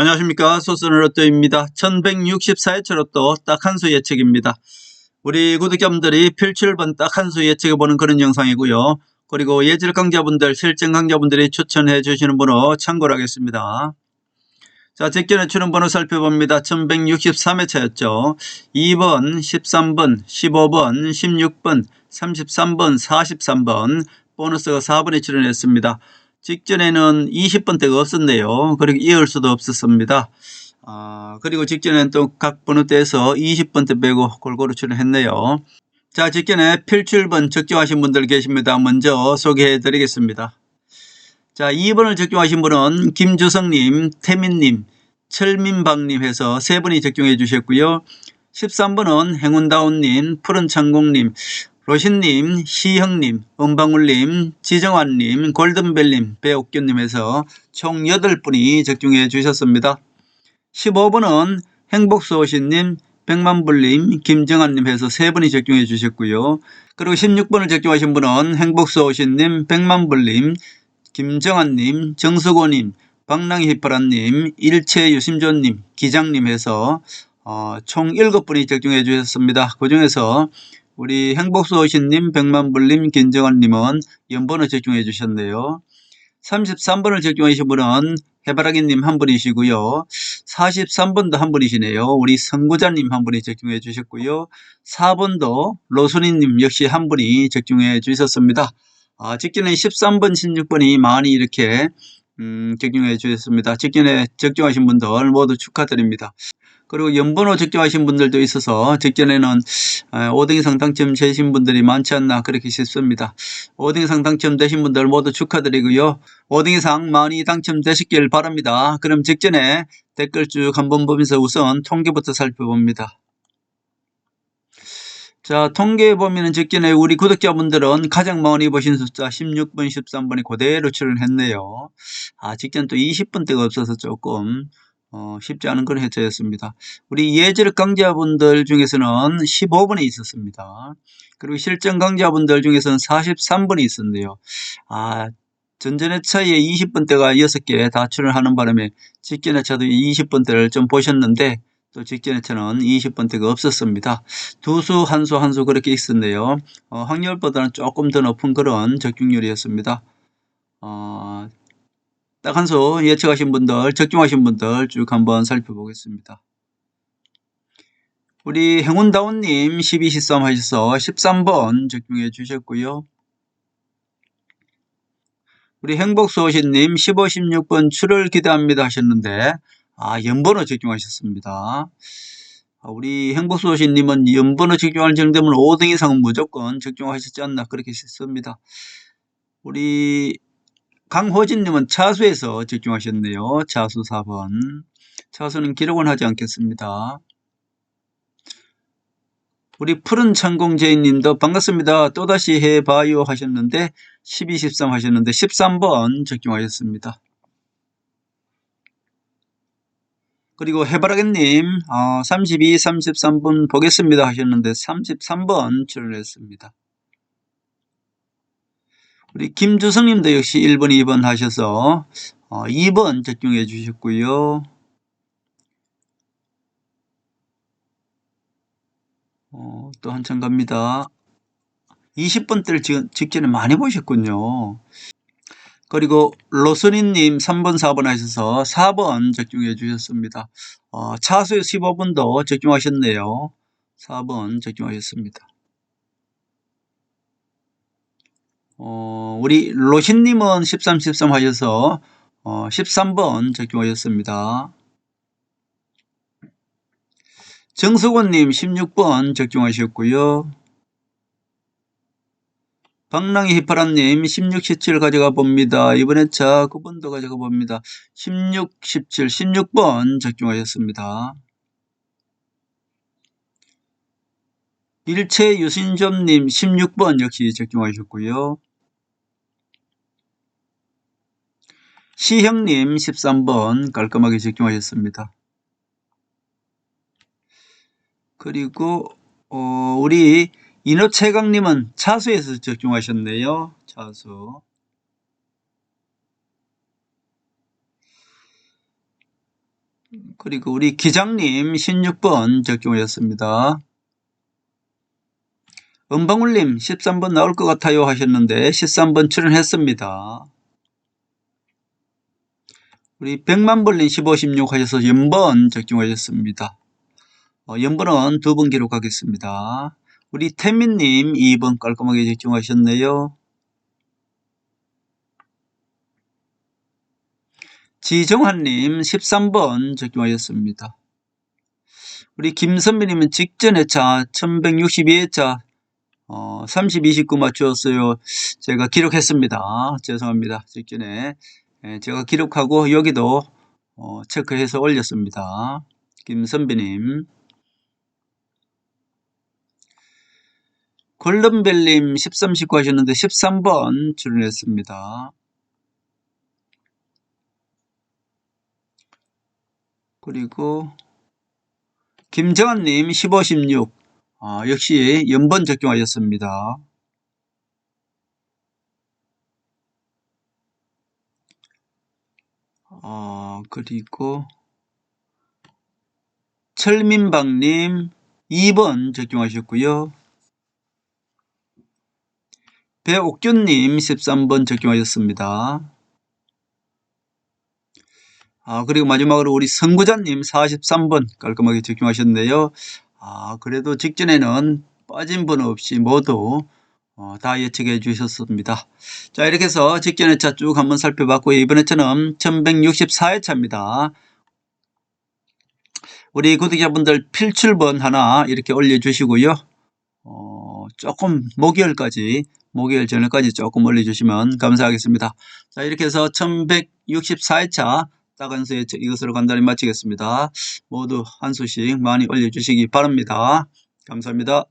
안녕하십니까 소스는 로또입니다. 1164회 초로또 딱 한 수 예측입니다. 우리 구독자분들이 필출번 딱 한 수 예측해보는 그런 영상이고요. 그리고 예질 강자분들, 실전 강자분들이 추천해 주시는 번호 참고로 하겠습니다. 자, 직전에 추는 번호 살펴봅니다. 1163회 차였죠. 2번, 13번, 15번, 16번, 33번, 43번, 보너스가 4번에 출연했습니다. 직전에는 20번대가 없었네요. 그리고 이을 수도 없었습니다. 아, 그리고 직전에는 또 각 번호대에서 20번대 빼고 골고루 출연했네요. 자, 직전에 필출번 적중하신 분들 계십니다. 먼저 소개해 드리겠습니다. 자, 2번을 적중하신 분은 김주성님, 태민님, 철민박님 해서 세 분이 적중해 주셨고요. 13번은 행운다운님, 푸른창공님, 로신님, 시형님, 은방울님, 지정환님, 골든벨님, 배옥규님 해서 총 8분이 적중해 주셨습니다. 15번은 행복수호신님, 백만불님, 김정환님 해서 3분이 적중해 주셨고요. 그리고 16번을 적중하신 분은 행복수호신님, 백만불님, 김정환님, 정수고님, 방랑이 휘파람님, 일체유심조님, 기장님 해서 어, 총 7분이 적중해 주셨습니다. 그 중에서 우리 행복수호신님, 백만불님, 김정환님은 연번호 적중해 주셨네요. 33번을 적중하신 분은 해바라기님 한 분이시고요. 43번도 한 분이시네요. 우리 선구자님 한 분이 적중해 주셨고요. 4번도 로순이님 역시 한 분이 적중해 주셨습니다. 아, 직전에 13번, 16번이 많이 이렇게 음, 적중해 주셨습니다. 직전에 적중하신 분들 모두 축하드립니다. 그리고 연번호 적중하신 분들도 있어서 직전에는 5등 이상 당첨 되신 분들이 많지 않나 그렇게 싶습니다. 5등 이상 당첨 되신 분들 모두 축하드리고요. 5등 이상 많이 당첨되시길 바랍니다. 그럼 직전에 댓글 쭉 한번 보면서 우선 통계부터 살펴봅니다. 자, 통계에 보면은 직전에 우리 구독자분들은 가장 많이 보신 숫자 16번, 13번이 그대로 출연했네요. 아, 직전 또 20번대가 없어서 조금 어, 쉽지 않은 그런 해체였습니다. 우리 예절 강자분들 중에서는 15번이 있었습니다. 그리고 실전 강자분들 중에서는 43번이 있었네요. 아, 전전의 차이에 20번대가 6개 다 출연하는 바람에 직전의 차도 20번대를 좀 보셨는데 또 직전의 차는 20번대가 없었습니다. 두 수, 한 수, 한 수 그렇게 있었네요. 어, 확률보다는 조금 더 높은 그런 적중률이었습니다. 어, 딱 한 수 예측하신 분들, 적중하신 분들 쭉 한번 살펴보겠습니다. 우리 행운다운님 12, 13 하셔서 13번 적중해 주셨고요. 우리 행복수호신님 15, 16번 출을 기대합니다 하셨는데 아 연번호 적중하셨습니다. 아, 우리 행복수호신님은 연번호 적중할 정도면 5등 이상은 무조건 적중하셨지 않나 그렇게 싶습니다. 우리 강호진님은 차수에서 적중하셨네요. 차수 4번. 차수는 기록은 하지 않겠습니다. 우리 푸른 창공제인님도 반갑습니다. 또다시 해봐요 하셨는데 12, 13 하셨는데 13번 적중하셨습니다. 그리고 해바라기님 어, 32, 33분 보겠습니다 하셨는데 33번 출연했습니다. 우리 김주성님도 역시 1번, 2번 하셔서 어, 2번 적중해 주셨고요. 어, 또 한참 갑니다. 20번대를 지금 직전에 많이 보셨군요. 그리고 로스니님 3번, 4번 하셔서 4번 적중해 주셨습니다. 어, 차수의 15번도 적중하셨네요. 4번 적중하셨습니다. 어, 우리 로신님은 13, 13 하셔서 어, 13번 적중하셨습니다. 정수건님 16번 적중하셨고요. 방랑이 휘파람님 16, 17 가져가 봅니다. 이번에 차 9번도 가져가 봅니다. 16, 17, 16번 적중하셨습니다. 일체 유신점님 16번 역시 적중하셨고요. 시형님 13번 깔끔하게 적중하셨습니다. 그리고 어, 우리 인어최강님은 차수에서 적중하셨네요. 차수. 그리고 우리 기장님 16번 적중하셨습니다. 은방울님 13번 나올 것 같아요 하셨는데 13번 출연했습니다. 우리 백만벌님 15, 16 하셔서 연번 적중하셨습니다. 어, 연번은 두 번 기록하겠습니다. 우리 태민님 2번 깔끔하게 적중하셨네요. 지정환님 13번 적중하셨습니다. 우리 김선배님은 직전 회차 1162회차 어, 30, 29 맞추었어요. 제가 기록했습니다. 죄송합니다. 직전에 예, 제가 기록하고 여기도 어, 체크해서 올렸습니다. 김선배님 골든벨님 13, 19 하셨는데 13번 출연했습니다. 그리고 김정환님 15, 16 아, 역시 연번 적용하셨습니다. 어, 그리고 철민박님 2번 적용하셨고요. 배옥균님 13번 적용하셨습니다. 아, 그리고 마지막으로 우리 선구자님 43번 깔끔하게 적용하셨네요. 아, 그래도 직전에는 빠진 분 없이 모두 어, 다 예측해 주셨습니다. 자, 이렇게 해서 직전 회차 쭉 한번 살펴봤고요. 이번 회차는 1164회차입니다. 우리 구독자분들 필출번 하나 이렇게 올려주시고요. 어, 조금 목요일까지, 목요일 저녁까지 조금 올려주시면 감사하겠습니다. 자, 이렇게 해서 1164회차 따간수 예측 이것으로 간단히 마치겠습니다. 모두 한 수씩 많이 올려주시기 바랍니다. 감사합니다.